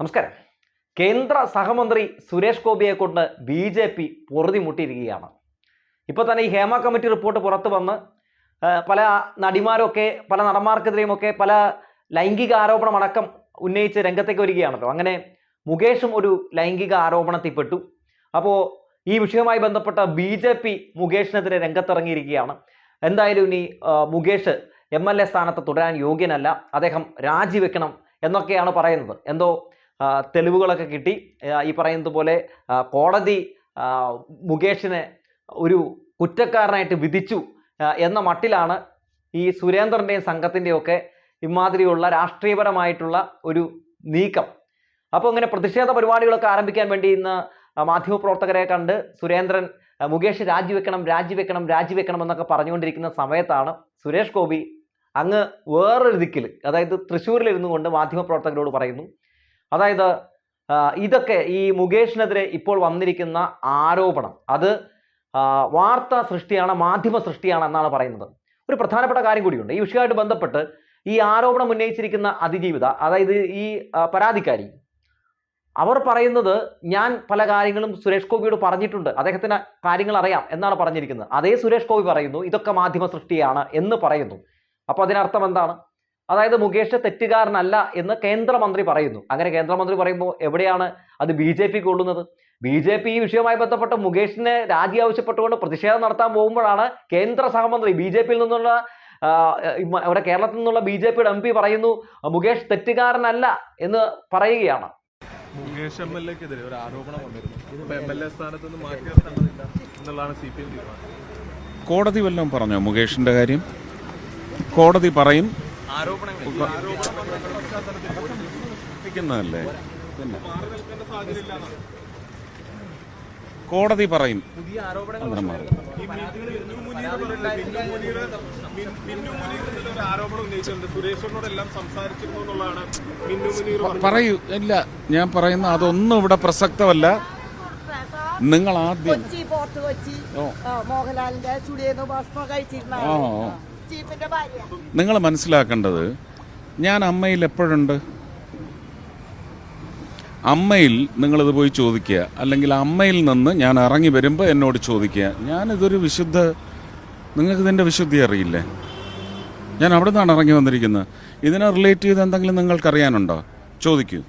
നമസ്കാരം. കേന്ദ്ര സഹമന്ത്രി സുരേഷ് ഗോപിയെ കൊണ്ട് ബി ജെ പി പൊറുതിമുട്ടിയിരിക്കുകയാണ്. ഇപ്പോൾ തന്നെ ഈ ഹേമ കമ്മിറ്റി റിപ്പോർട്ട് പുറത്തു വന്ന് പല നടിമാരൊക്കെ പല നടന്മാർക്കെതിരെയുമൊക്കെ പല ലൈംഗിക ആരോപണമടക്കം ഉന്നയിച്ച് രംഗത്തേക്ക് വരികയാണല്ലോ. അങ്ങനെ മുകേഷും ഒരു ലൈംഗിക ആരോപണത്തിൽപ്പെട്ടു. അപ്പോൾ ഈ വിഷയവുമായി ബന്ധപ്പെട്ട ബി ജെ പി മുകേഷിനെതിരെ രംഗത്തിറങ്ങിയിരിക്കുകയാണ്. എന്തായാലും ഇനി മുകേഷ് എം എൽ എ സ്ഥാനത്ത് തുടരാൻ യോഗ്യനല്ല. അദ്ദേഹം രാജിവെക്കണം എന്നൊക്കെയാണ് പറയുന്നത്. എന്തോ തെളിവുകളൊക്കെ കിട്ടി. ഈ പറയുന്നത് പോലെ കോടതി മുകേഷിനെ ഒരു കുറ്റക്കാരനായിട്ട് വിധിച്ചു എന്ന മട്ടിലാണ് ഈ സുരേന്ദ്രന്റെയും സംഘത്തിന്റെയും ഒക്കെ ഇമാതിരിയുള്ള രാഷ്ട്രീയപരമായിട്ടുള്ള ഒരു നീക്കം. അപ്പോൾ ഇങ്ങനെ പ്രതിഷേധ പരിപാടികളൊക്കെ ആരംഭിക്കാൻ വേണ്ടി ഇന്ന് മാധ്യമപ്രവർത്തകരെ കണ്ട് സുരേന്ദ്രൻ മുകേഷ് രാജിവെക്കണം രാജിവെക്കണം രാജിവെക്കണം എന്നൊക്കെ പറഞ്ഞുകൊണ്ടിരിക്കുന്ന സമയത്താണ് സുരേഷ് ഗോപി അങ്ങ് വേറൊരു ദിക്കിൽ അതായത് തൃശ്ശൂരിലിരുന്നു കൊണ്ട് മാധ്യമപ്രവർത്തകരോട് പറയുന്നു അതായത് ഇതൊക്കെ ഈ മുകേഷിനെതിരെ ഇപ്പോൾ വന്നിരിക്കുന്ന ആരോപണം. അത് വാർത്ത സൃഷ്ടിയാണ് മാധ്യമ സൃഷ്ടിയാണ് എന്നാണ് പറയുന്നത്. ഒരു പ്രധാനപ്പെട്ട കാര്യം കൂടിയുണ്ട്. ഈ വിഷയമായിട്ട് ബന്ധപ്പെട്ട് ഈ ആരോപണം ഉന്നയിച്ചിരിക്കുന്ന അതിജീവിത അതായത് ഈ പരാതിക്കാരി അവർ പറയുന്നത് ഞാൻ പല കാര്യങ്ങളും സുരേഷ് ഗോപിയോട് പറഞ്ഞിട്ടുണ്ട്. അദ്ദേഹത്തിന് കാര്യങ്ങൾ അറിയാം എന്നാണ് പറഞ്ഞിരിക്കുന്നത്. അതേ സുരേഷ് ഗോപി പറയുന്നു ഇതൊക്കെ മാധ്യമ സൃഷ്ടിയാണ് എന്ന് പറയുന്നു. അപ്പോൾ അതിനർത്ഥം എന്താണ്? അതായത് മുകേഷ് തെറ്റുകാരനല്ല എന്ന് കേന്ദ്രമന്ത്രി പറയുന്നു. അങ്ങനെ കേന്ദ്രമന്ത്രി പറയുമ്പോൾ എവിടെയാണ് അത് ബി ജെ പി കൊള്ളുന്നത്? ബി ജെ പി ഈ വിഷയവുമായി ബന്ധപ്പെട്ട് മുകേഷിനെ രാജി ആവശ്യപ്പെട്ടുകൊണ്ട് പ്രതിഷേധം നടത്താൻ പോകുമ്പോഴാണ് കേന്ദ്ര സഹമന്ത്രി ബി ജെ പിയിൽ നിന്നുള്ള ഇവിടെ കേരളത്തിൽ നിന്നുള്ള ബി ജെ പിയുടെ എം പി പറയുന്നു മുകേഷ് തെറ്റുകാരനല്ല എന്ന് പറയുകയാണ്. മുകേഷ് എം എൽ എക്കെതിരെ ഒരു ആരോപണം വന്നിരുന്നു. ഇപ്പൊ എം എൽ എ സ്ഥാനത്ത് നിന്ന് മാറ്റി നിർത്തേണ്ടതില്ല എന്നുള്ളതാണ് സി പി എം തീരുമാനം. കോടതി വല്ലതും പറഞ്ഞോ മുകേഷിന്റെ കാര്യം? കോടതി പറയും ആരോപണങ്ങൾ. ഈ ആരോപണം വന്നതിന്റെ പശ്ചാത്തലത്തിൽ പിന്നെ നിൽക്കേണ്ട സാഹചര്യം ഇല്ലാന്നാണ് കോടതി പറയും പറയൂ. ഇല്ല ഞാൻ പറയുന്ന അതൊന്നും ഇവിടെ പ്രസക്തമല്ല. നിങ്ങൾ ആദ്യം കൊച്ചി പോർട്ട് കൊച്ചി ഓ. ആ, മോഹൻലാലിന്റെ സ്റ്റുഡിയോ ഭക്ഷണം കഴിച്ചിരുന്ന നിങ്ങൾ മനസ്സിലാക്കേണ്ടത് ഞാൻ അമ്മയിൽ എപ്പോഴുണ്ട്? അമ്മയിൽ നിങ്ങളിത് പോയി ചോദിക്കുക. അല്ലെങ്കിൽ അമ്മയിൽ നിന്ന് ഞാൻ ഇറങ്ങി വരുമ്പോൾ എന്നോട് ചോദിക്കുക. ഞാനിതൊരു വിശുദ്ധ നിങ്ങൾക്ക് ഇതിന്റെ വിശുദ്ധി അറിയില്ലേ? ഞാൻ അവിടെ നിന്നാണ് ഇറങ്ങി വന്നിരിക്കുന്നത്. ഇതിനെ റിലേറ്റ് ചെയ്ത് എന്തെങ്കിലും നിങ്ങൾക്കറിയാനുണ്ടോ? ചോദിക്കൂ.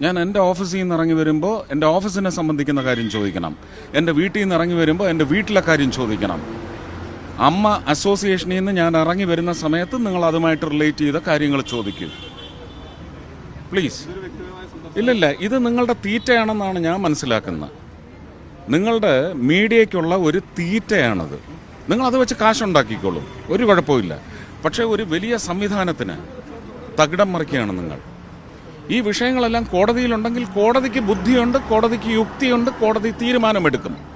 ഞാൻ എന്റെ ഓഫീസിൽ നിന്ന് ഇറങ്ങി വരുമ്പോൾ എന്റെ ഓഫീസിനെ സംബന്ധിക്കുന്ന കാര്യം ചോദിക്കണം. എന്റെ വീട്ടിൽ നിന്ന് ഇറങ്ങി വരുമ്പോൾ എന്റെ വീട്ടിലെ കാര്യം ചോദിക്കണം. അമ്മ അസോസിയേഷനിൽ നിന്ന് ഞാൻ ഇറങ്ങി വരുന്ന സമയത്ത് നിങ്ങൾ അതുമായിട്ട് റിലേറ്റ് ചെയ്ത കാര്യങ്ങൾ ചോദിക്കൂ. പ്ലീസ്. ഇല്ലില്ല ഇത് നിങ്ങളുടെ തീറ്റയാണെന്നാണ് ഞാൻ മനസ്സിലാക്കുന്നത്. നിങ്ങളുടെ മീഡിയയ്ക്കുള്ള ഒരു തീറ്റയാണത്. നിങ്ങൾ അത് വെച്ച് കാശുണ്ടാക്കിക്കോളും. ഒരു കുഴപ്പമില്ല പക്ഷേ ഒരു വലിയ സംവിധാനത്തിന് തകിടം മറിക്കുകയാണ് നിങ്ങൾ. ഈ വിഷയങ്ങളെല്ലാം കോടതിയിലുണ്ടെങ്കിൽ കോടതിക്ക് ബുദ്ധിയുണ്ട് കോടതിക്ക് യുക്തിയുണ്ട് കോടതി തീരുമാനമെടുക്കും.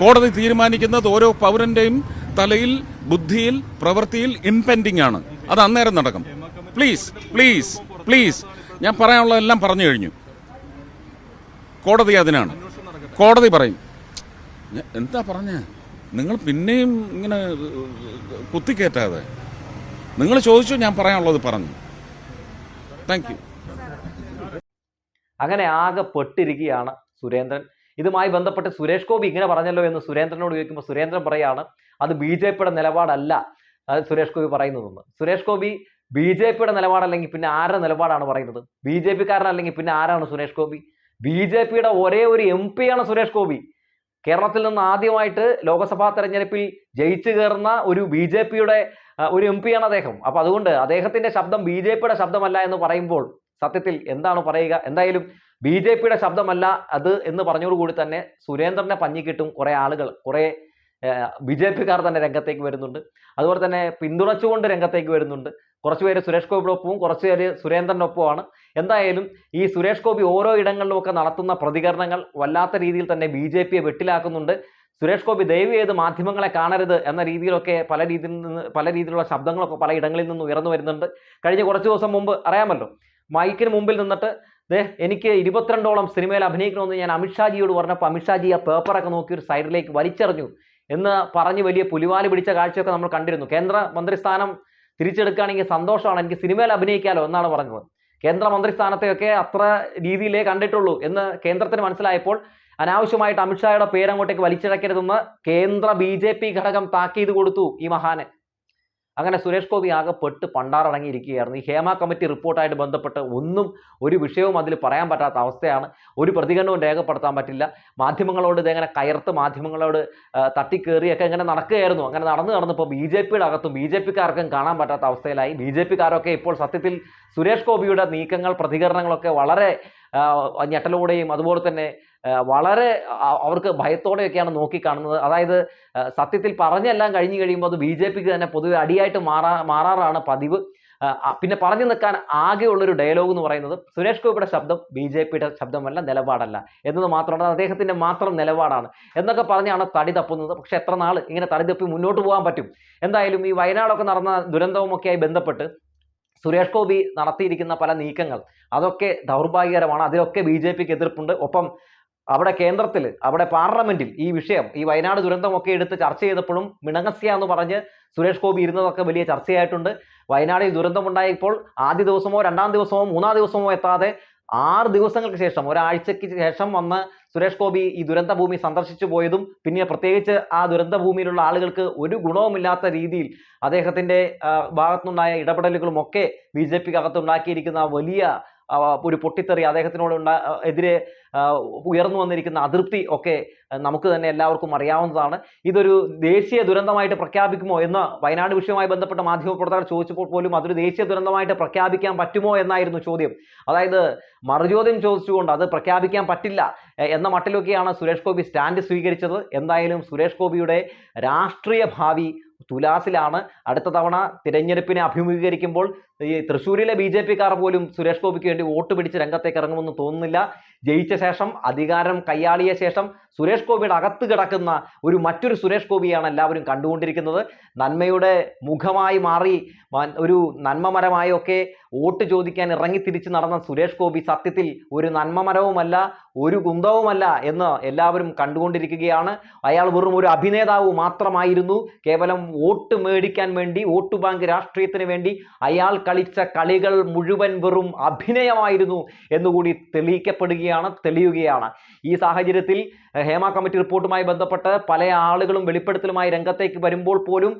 കോടതി തീരുമാനിക്കുന്നത് ഓരോ പൗരന്റെയും തലയിൽ ബുദ്ധിയിൽ പ്രവൃത്തിയിൽ ഇൻപെൻഡിങ് ആണ്. അത് അന്നേരം നടക്കും. പ്ലീസ് പ്ലീസ് പ്ലീസ് ഞാൻ പറയാനുള്ളതെല്ലാം പറഞ്ഞു കഴിഞ്ഞു. കോടതി അതിനാണ്. കോടതി പറയും. എന്താ പറഞ്ഞ? നിങ്ങൾ പിന്നെയും ഇങ്ങനെ കുത്തിക്കയറ്റാതെ നിങ്ങൾ ചോദിച്ചു ഞാൻ പറയാനുള്ളത് പറഞ്ഞു. താങ്ക് യു അങ്ങനെ ആകെ പെട്ടിരിക്കുകയാണ് സുരേന്ദ്രൻ. ഇതുമായി ബന്ധപ്പെട്ട് സുരേഷ് ഗോപി ഇങ്ങനെ പറഞ്ഞല്ലോ എന്ന് സുരേന്ദ്രനോട് ചോദിക്കുമ്പോൾ സുരേന്ദ്രൻ പറയാണ് അത് ബി ജെ പിയുടെ നിലപാടല്ല സുരേഷ് ഗോപി പറയുന്നതെന്ന്. സുരേഷ് ഗോപി ബി ജെ പിയുടെ നിലപാടല്ലെങ്കിൽ പിന്നെ ആരുടെ നിലപാടാണ് പറയുന്നത്? ബി ജെ പിക്കാരനല്ലെങ്കിൽ പിന്നെ ആരാണ് സുരേഷ് ഗോപി? ബി ജെ പിയുടെ ഒരേ ഒരു എം ആണ് സുരേഷ് ഗോപി. കേരളത്തിൽ നിന്ന് ആദ്യമായിട്ട് ലോക്സഭാ തെരഞ്ഞെടുപ്പിൽ ജയിച്ചു കയറുന്ന ഒരു ബി ജെ പിയുടെ ഒരു എം ആണ് അദ്ദേഹം. അപ്പൊ അതുകൊണ്ട് അദ്ദേഹത്തിന്റെ ശബ്ദം ബി ജെ പിയുടെ ശബ്ദമല്ല എന്ന് പറയുമ്പോൾ സത്യത്തിൽ എന്താണ് പറയുക? എന്തായാലും ബി ജെ പിയുടെ ശബ്ദമല്ല അത് എന്ന് പറഞ്ഞതോടുകൂടി തന്നെ സുരേന്ദ്രനെ പഞ്ഞിക്കിട്ടും കുറേ ആളുകൾ കുറേ ബി ജെ പിക്കാർ തന്നെ രംഗത്തേക്ക് വരുന്നുണ്ട്. അതുപോലെ തന്നെ പിന്തുണച്ചുകൊണ്ട് രംഗത്തേക്ക് വരുന്നുണ്ട്. കുറച്ച് പേര് സുരേഷ് ഗോപിയോടൊപ്പവും കുറച്ച് പേര് സുരേന്ദ്രനൊപ്പമാണ് എന്തായാലും ഈ സുരേഷ് ഗോപി ഓരോ ഇടങ്ങളിലുമൊക്കെ നടത്തുന്ന പ്രതികരണങ്ങൾ വല്ലാത്ത രീതിയിൽ തന്നെ ബി ജെ പിയെ വെട്ടിലാക്കുന്നുണ്ട്. സുരേഷ് ഗോപി ദയവ് ചെയ്ത് മാധ്യമങ്ങളെ കാണരുത് എന്ന രീതിയിലൊക്കെ പല രീതിയിൽ നിന്ന് പല രീതിയിലുള്ള ശബ്ദങ്ങളൊക്കെ പല ഇടങ്ങളിൽ നിന്ന് ഉയർന്നു വരുന്നുണ്ട്. കഴിഞ്ഞ കുറച്ച് ദിവസം മുമ്പ് അറിയാമല്ലോ മൈക്കിന് മുമ്പിൽ നിന്നിട്ട് എനിക്ക് ഇരുപത്തിരണ്ടോളം സിനിമയിൽ അഭിനയിക്കണമെന്ന് ഞാൻ അമിത്ഷാജിയോട് പറഞ്ഞപ്പോൾ അമിത്ഷാജി ആ പേപ്പറൊക്കെ നോക്കി ഒരു സൈഡിലേക്ക് വലിച്ചെറിഞ്ഞു എന്ന് പറഞ്ഞ് വലിയ പുലിവാൽ പിടിച്ച കാഴ്ചയൊക്കെ നമ്മൾ കണ്ടിരുന്നു. കേന്ദ്ര മന്ത്രിസ്ഥാനം തിരിച്ചെടുക്കുകയാണെങ്കിൽ സന്തോഷമാണ്. എനിക്ക് സിനിമയിൽ അഭിനയിക്കാമല്ലോ എന്നാണ് പറഞ്ഞത്. കേന്ദ്ര മന്ത്രിസ്ഥാനത്തെയൊക്കെ അത്ര രീതിയിലേ കണ്ടിട്ടുള്ളൂ എന്ന് കേന്ദ്രത്തിന് മനസ്സിലായപ്പോൾ അനാവശ്യമായിട്ട് അമിത്ഷായുടെ പേരങ്ങോട്ടേക്ക് വലിച്ചിഴക്കരുതെന്ന് കേന്ദ്ര ബി ഘടകം താക്കീത് കൊടുത്തു ഈ മഹാന്. അങ്ങനെ സുരേഷ് ഗോപി ആകെ പെട്ട് പണ്ടാറടങ്ങിയിരിക്കുകയായിരുന്നു ഈ ഹേമ കമ്മിറ്റി റിപ്പോർട്ടായിട്ട് ബന്ധപ്പെട്ട് ഒന്നും ഒരു വിഷയവും അതിൽ പറയാൻ പറ്റാത്ത അവസ്ഥയാണ്. ഒരു പ്രതികരണവും രേഖപ്പെടുത്താൻ പറ്റില്ല. മാധ്യമങ്ങളോട് ഇതെങ്ങനെ കയർത്ത് മാധ്യമങ്ങളോട് തട്ടിക്കേറിയൊക്കെ ഇങ്ങനെ നടക്കുകയായിരുന്നു. അങ്ങനെ നടന്നു നടന്നപ്പോൾ ബി ജെ പിയുടെ അകത്തും ബി ജെ പിക്കാർക്കും കാണാൻ പറ്റാത്ത അവസ്ഥയിലായി. ബി ജെ പിക്കാരൊക്കെ ഇപ്പോൾ സത്യത്തിൽ സുരേഷ് ഗോപിയുടെ നീക്കങ്ങൾ പ്രതികരണങ്ങളൊക്കെ വളരെ ഞെട്ടലോടെയും അതുപോലെ തന്നെ വളരെ അവർക്ക് ഭയത്തോടെയൊക്കെയാണ് നോക്കിക്കാണുന്നത്. അതായത് സത്യത്തിൽ പറഞ്ഞെല്ലാം കഴിഞ്ഞു കഴിയുമ്പോൾ അത് ബി ജെ പിക്ക് തന്നെ പൊതുവെ അടിയായിട്ട് മാറാ മാറാറാണ് പതിവ്. പിന്നെ പറഞ്ഞു നിൽക്കാൻ ആകെയുള്ളൊരു ഡയലോഗ് എന്ന് പറയുന്നത് സുരേഷ് ഗോപിയുടെ ശബ്ദം ബി ജെ പിയുടെ ശബ്ദമല്ല നിലപാടല്ല. എന്നത് മാത്രമാണ് അദ്ദേഹത്തിന്റെ മാത്രം നിലപാടാണ്. എന്നൊക്കെ പറഞ്ഞാണ് തടി തപ്പുന്നത്. പക്ഷെ എത്ര നാൾ ഇങ്ങനെ തടി തപ്പി മുന്നോട്ട് പോകാൻ പറ്റും? എന്തായാലും ഈ വയനാടൊക്കെ നടന്ന ദുരന്തവുമൊക്കെയായി ബന്ധപ്പെട്ട് സുരേഷ് ഗോപി നടത്തിയിരിക്കുന്ന പല നീക്കങ്ങൾ അതൊക്കെ ദൗർഭാഗ്യകരമാണ്. അതിലൊക്കെ ബി ജെ പിക്ക് എതിർപ്പുണ്ട്. ഒപ്പം അവിടെ കേന്ദ്രത്തിൽ അവിടെ പാർലമെന്റിൽ ഈ വിഷയം ഈ വയനാട് ദുരന്തമൊക്കെ എടുത്ത് ചർച്ച ചെയ്തപ്പോഴും മിണങ്ങസ്യ എന്ന് പറഞ്ഞ് സുരേഷ് ഗോപി ഇരുന്നതൊക്കെ വലിയ ചർച്ചയായിട്ടുണ്ട്. വയനാടിൽ ദുരന്തമുണ്ടായപ്പോൾ ആദ്യ ദിവസമോ രണ്ടാം ദിവസമോ മൂന്നാം ദിവസമോ എത്താതെ ആറ് ദിവസങ്ങൾക്ക് ശേഷം ഒരാഴ്ചയ്ക്ക് ശേഷം വന്ന് സുരേഷ് ഗോപി ഈ ദുരന്ത ഭൂമി സന്ദർശിച്ചു പോയതും പിന്നെ പ്രത്യേകിച്ച് ആ ദുരന്ത ഭൂമിയിലുള്ള ആളുകൾക്ക് ഒരു ഗുണവുമില്ലാത്ത രീതിയിൽ അദ്ദേഹത്തിന്റെ ഭാഗത്തുനിന്നുണ്ടായ ഇടപെടലുകളും ഒക്കെ ബി ജെ പിക്ക് അകത്തുണ്ടാക്കിയിരിക്കുന്ന വലിയ ഒരു പൊട്ടിത്തെറി അദ്ദേഹത്തിനോട് ഉണ്ടാ എതിരെ ഉയർന്നു വന്നിരിക്കുന്ന അതൃപ്തി ഒക്കെ നമുക്ക് തന്നെ എല്ലാവർക്കും അറിയാവുന്നതാണ്. ഇതൊരു ദേശീയ ദുരന്തമായിട്ട് പ്രഖ്യാപിക്കുമോ എന്ന് വയനാട് വിഷയവുമായി ബന്ധപ്പെട്ട മാധ്യമപ്രവർത്തകർ ചോദിച്ചപ്പോൾ പോലും അതൊരു ദേശീയ ദുരന്തമായിട്ട് പ്രഖ്യാപിക്കാൻ പറ്റുമോ എന്നായിരുന്നു ചോദ്യം. അതായത് മറുചോദ്യം ചോദിച്ചുകൊണ്ട് അത് പ്രഖ്യാപിക്കാൻ പറ്റില്ല എന്ന മട്ടിലൊക്കെയാണ് സുരേഷ് ഗോപി സ്റ്റാൻഡ് സ്വീകരിച്ചത്. എന്തായാലും സുരേഷ് ഗോപിയുടെ രാഷ്ട്രീയ ഭാവി തുലാസിലാണ്. അടുത്ത തവണ തിരഞ്ഞെടുപ്പിനെ അഭിമുഖീകരിക്കുമ്പോൾ ഈ തൃശ്ശൂരിലെ ബി ജെ പിക്കാർ പോലും സുരേഷ് ഗോപിക്ക് വേണ്ടി വോട്ട് പിടിച്ച് രംഗത്തേക്ക് ഇറങ്ങുമെന്ന് തോന്നുന്നില്ല. ജയിച്ച ശേഷം അധികാരം കൈയാളിയ ശേഷം സുരേഷ് ഗോപിയുടെ അകത്ത് കിടക്കുന്ന ഒരു മറ്റൊരു സുരേഷ് ഗോപിയാണ് എല്ലാവരും കണ്ടുകൊണ്ടിരിക്കുന്നത്. നന്മയുടെ മുഖമായി മാറി ഒരു നന്മമരമായൊക്കെ വോട്ട് ചോദിക്കാൻ ഇറങ്ങി തിരിച്ച് നടന്ന സുരേഷ് ഗോപി സത്യത്തിൽ ഒരു നന്മമരവുമല്ല ഒരു കുന്തവുമല്ല എന്ന് എല്ലാവരും കണ്ടുകൊണ്ടിരിക്കുകയാണ്. അയാൾ വെറും ഒരു അഭിനേതാവ് മാത്രമായിരുന്നു. കേവലം വോട്ട് മേടിക്കാൻ വേണ്ടി വോട്ട് ബാങ്ക് രാഷ്ട്രീയത്തിന് വേണ്ടി അയാൾ കളിച്ച കളികൾ മുഴുവൻ വെറും അഭിനയമായിരുന്നു എന്നുകൂടി തെളിയിക്കപ്പെടുകയാണ് തെളിയുകയാണ്. ഈ സാഹചര്യത്തിൽ ഹേമ കമ്മിറ്റി റിപ്പോർട്ടുമായി ബന്ധപ്പെട്ട് പല ആളുകളും വെളിപ്പെടുത്തലുമായി രംഗത്തേക്ക് വരുമ്പോൾ പോലും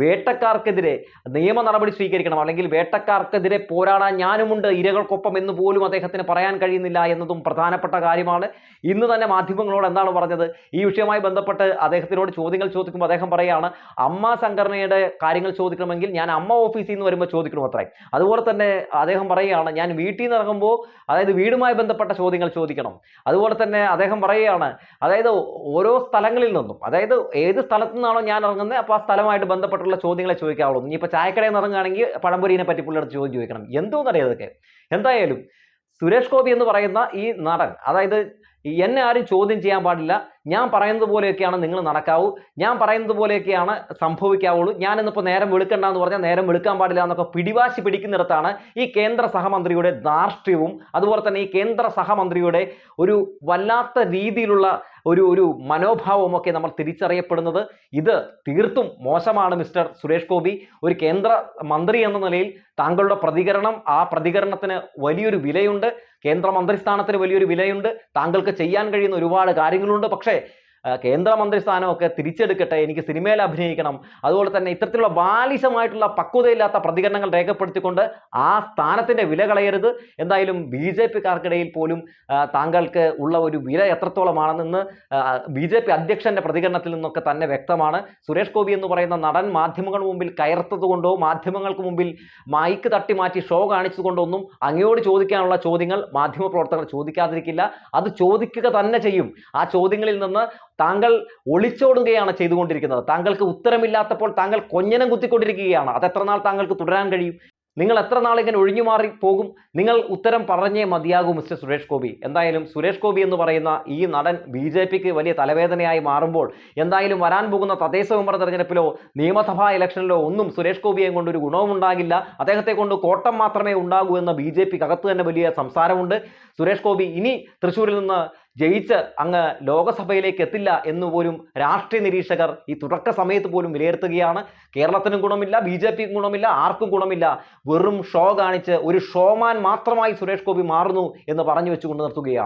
വേട്ടക്കാർക്കെതിരെ നിയമ നടപടി സ്വീകരിക്കണം അല്ലെങ്കിൽ വേട്ടക്കാർക്കെതിരെ പോരാടാൻ ഞാനുമുണ്ട് ഇരകൾക്കൊപ്പം എന്ന് പോലും അദ്ദേഹത്തിന് പറയാൻ കഴിയുന്നില്ല എന്നതും പ്രധാനപ്പെട്ട കാര്യമാണ്. ഇന്ന് തന്നെ മാധ്യമങ്ങളോട് എന്താണ് പറഞ്ഞത്? ഈ വിഷയവുമായി ബന്ധപ്പെട്ട് അദ്ദേഹത്തിനോട് ചോദ്യങ്ങൾ ചോദിക്കുമ്പോൾ അദ്ദേഹം പറയുകയാണ് അമ്മ സംഘടനയുടെ കാര്യങ്ങൾ ചോദിക്കണമെങ്കിൽ ഞാൻ അമ്മ ഓഫീസിൽ നിന്ന് വരുമ്പോൾ ചോദിക്കണം അത്രേ. അതുപോലെ തന്നെ അദ്ദേഹം പറയുകയാണ് ഞാൻ വീട്ടിൽ നിന്ന് ഇറങ്ങുമ്പോൾ അതായത് വീടുമായി ബന്ധപ്പെട്ട ചോദ്യങ്ങൾ ചോദിക്കണം. അതുപോലെ തന്നെ അദ്ദേഹം പറയുകയാണ് അതായത് ഓരോ സ്ഥലങ്ങളിൽ നിന്നും അതായത് ഏത് സ്ഥലത്തു നിന്നാണോ ഞാൻ ഇറങ്ങുന്നത് അപ്പോൾ ആ സ്ഥലമായിട്ട് ബന്ധപ്പെട്ടുള്ള ചോദ്യങ്ങളെ ചോദിക്കാവുള്ളൂ. ഇനിയിപ്പോൾ ചായക്കടയിൽ നിന്ന് ഇറങ്ങുകയാണെങ്കിൽ പഴംപൊരിനെ പറ്റി പുള്ളിയുടെ ചോദ്യം ചോദിക്കണം എന്തോന്നറിയാം ഇതൊക്കെ? എന്തായാലും സുരേഷ് ഗോപി എന്ന് പറയുന്ന ഈ നടൻ അതായത് എന്നെ ആരും ചോദ്യം ചെയ്യാൻ പാടില്ല ഞാൻ പറയുന്നത് പോലെയൊക്കെയാണ് നിങ്ങൾ നടക്കാവൂ. ഞാൻ പറയുന്നത് പോലെയൊക്കെയാണ് സംഭവിക്കാവുള്ളൂ. ഞാൻ ഇന്നിപ്പോൾ നേരം വെളുക്കണ്ട എന്ന് പറഞ്ഞാൽ നേരം വിളിക്കാൻ പാടില്ല എന്നൊക്കെ പിടിവാശി പിടിക്കുന്നിടത്താണ് ഈ കേന്ദ്ര സഹമന്ത്രിയുടെ ധാർഷ്ട്യവും അതുപോലെ തന്നെ ഈ കേന്ദ്ര സഹമന്ത്രിയുടെ ഒരു വല്ലാത്ത രീതിയിലുള്ള ഒരു ഒരു മനോഭാവവും ഒക്കെ നമ്മൾ തിരിച്ചറിയപ്പെടുന്നത്. ഇത് തീർത്തും മോശമാണ് മിസ്റ്റർ സുരേഷ് ഗോപി. ഒരു കേന്ദ്ര മന്ത്രി എന്ന നിലയിൽ താങ്കളുടെ പ്രതികരണം ആ പ്രതികരണത്തിന് വലിയൊരു വിലയുണ്ട്. കേന്ദ്ര മന്ത്രിസ്ഥാനത്തിന് വലിയൊരു വിലയുണ്ട്. താങ്കൾക്ക് ചെയ്യാൻ കഴിയുന്ന ഒരുപാട് കാര്യങ്ങളുണ്ട്. പക്ഷേ ആ, കേന്ദ്രമന്ത്രി സ്ഥാനമൊക്കെ തിരിച്ചെടുക്കട്ടെ എനിക്ക് സിനിമയിൽ അഭിനയിക്കണം. അതുപോലെ തന്നെ ഇത്തരത്തിലുള്ള ബാലിശമായിട്ടുള്ള പക്വതയില്ലാത്ത പ്രതികരണങ്ങൾ രേഖപ്പെടുത്തിക്കൊണ്ട് ആ സ്ഥാനത്തിന്റെ വില കളയരുത്. എന്തായാലും ബി ജെ പിക്കാർക്കിടയിൽ പോലും താങ്കൾക്ക് ഉള്ള ഒരു വില എത്രത്തോളമാണെന്ന് ബി ജെ പി അധ്യക്ഷന്റെ പ്രതികരണത്തിൽ നിന്നൊക്കെ തന്നെ വ്യക്തമാണ്. സുരേഷ് ഗോപി എന്ന് പറയുന്ന നടൻ മാധ്യമങ്ങൾക്ക് മുമ്പിൽ കയർത്തതുകൊണ്ടോ മാധ്യമങ്ങൾക്ക് മുമ്പിൽ മൈക്ക് തട്ടി മാറ്റി ഷോ കാണിച്ചതുകൊണ്ടൊന്നും അങ്ങയോട് ചോദിക്കാനുള്ള ചോദ്യങ്ങൾ മാധ്യമ പ്രവർത്തകർ ചോദിക്കാതിരിക്കില്ല. അത് ചോദിക്കുക തന്നെ ചെയ്യും. ആ ചോദ്യങ്ങളിൽ നിന്ന് താങ്കൾ ഒളിച്ചോടുകയാണ് ചെയ്തുകൊണ്ടിരിക്കുന്നത്. താങ്കൾക്ക് ഉത്തരമില്ലാത്തപ്പോൾ താങ്കൾ കൊഞ്ഞനം കുത്തിക്കൊണ്ടിരിക്കുകയാണ്. അത് എത്ര നാൾ താങ്കൾക്ക് തുടരാൻ കഴിയും? നിങ്ങൾ എത്ര നാൾ ഇങ്ങനെ ഒഴിഞ്ഞു മാറി പോകും? നിങ്ങൾ ഉത്തരം പറഞ്ഞേ മതിയാകൂ മിസ്റ്റർ സുരേഷ് ഗോപി. എന്തായാലും സുരേഷ് ഗോപി എന്ന് പറയുന്ന ഈ നടൻ ബി ജെ പിക്ക് വലിയ തലവേദനയായി മാറുമ്പോൾ എന്തായാലും വരാൻ പോകുന്ന തദ്ദേശ മെമ്പർ തെരഞ്ഞെടുപ്പിലോ നിയമസഭാ ഇലക്ഷനിലോ ഒന്നും സുരേഷ് ഗോപിയെ കൊണ്ട് ഒരു ഗുണവും ഉണ്ടാകില്ല അദ്ദേഹത്തെ കൊണ്ട് കോട്ടം മാത്രമേ ഉണ്ടാകൂ എന്ന ബി ജെ പിക്ക് അകത്ത് തന്നെ വലിയ സംസാരമുണ്ട്. സുരേഷ് ഗോപി ഇനി തൃശ്ശൂരിൽ നിന്ന് ജയിച്ച് അങ്ങ് ലോകസഭയിലേക്ക് എത്തില്ല എന്ന് പോലും രാഷ്ട്രീയ നിരീക്ഷകർ ഈ തുടക്ക സമയത്ത് പോലും വിലയിരുത്തുകയാണ്. കേരളത്തിനും ഗുണമില്ല ബി ജെ പിക്കും ഗുണമില്ല ആർക്കും ഗുണമില്ല. വെറും ഷോ കാണിച്ച് ഒരു ഷോമാൻ മാത്രമായി സുരേഷ് ഗോപി മാറുന്നു എന്ന് പറഞ്ഞു വെച്ചുകൊണ്ട് നിർത്തുകയാണ്.